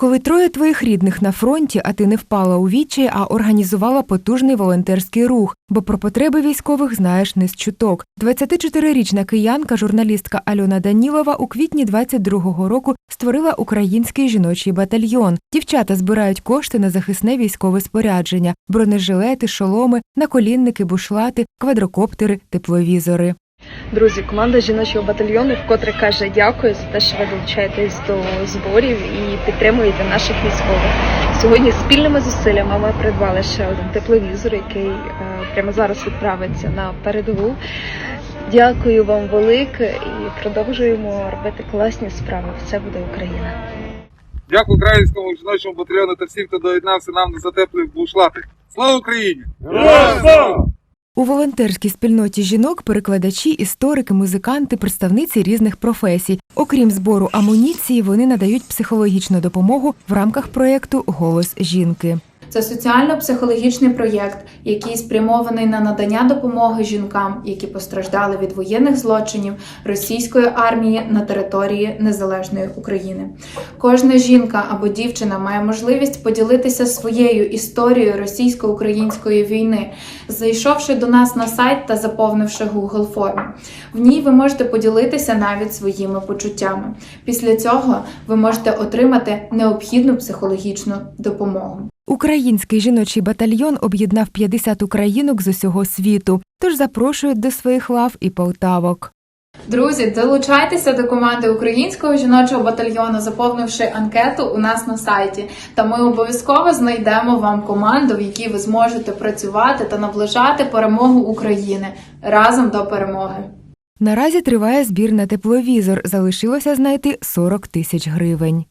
Коли троє твоїх рідних на фронті, а ти не впала у відчай, а організувала потужний волонтерський рух, бо про потреби військових знаєш не з чуток. 24-річна киянка, журналістка Альона Данілова у квітні 22-го року створила український жіночий батальйон. Дівчата збирають кошти на захисне військове спорядження, бронежилети, шоломи, наколінники, бушлати, квадрокоптери, тепловізори. Друзі, команда жіночого батальйону вкотре каже дякую за те, що ви долучаєтесь до зборів і підтримуєте наших військових. Сьогодні спільними зусиллями ми придбали ще один тепловізор, який е, прямо зараз відправиться на передову. Дякую вам велике і продовжуємо робити класні справи. Все буде Україна. Дякую українському жіночому батальйону та всім, хто доєднався нам до затеплих бушлати. Слава Україні! У волонтерській спільноті жінок перекладачі, історики, музиканти, представниці різних професій. Окрім збору амуніції, вони надають психологічну допомогу в рамках проєкту Голос жінки. Це соціально-психологічний проєкт, який спрямований на надання допомоги жінкам, які постраждали від воєнних злочинів російської армії на території незалежної України. Кожна жінка або дівчина має можливість поділитися своєю історією російсько-української війни, зайшовши до нас на сайт та заповнивши Google форму. В ній ви можете поділитися навіть своїми почуттями. Після цього ви можете отримати необхідну психологічну допомогу. Український жіночий батальйон об'єднав 50 українок з усього світу, тож запрошують до своїх лав і полтавок. Друзі, долучайтеся до команди українського жіночого батальйону, заповнивши анкету у нас на сайті. Та ми обов'язково знайдемо вам команду, в якій ви зможете працювати та наближати перемогу України разом до перемоги. Наразі триває збір на тепловізор. Залишилося знайти 40 тисяч гривень.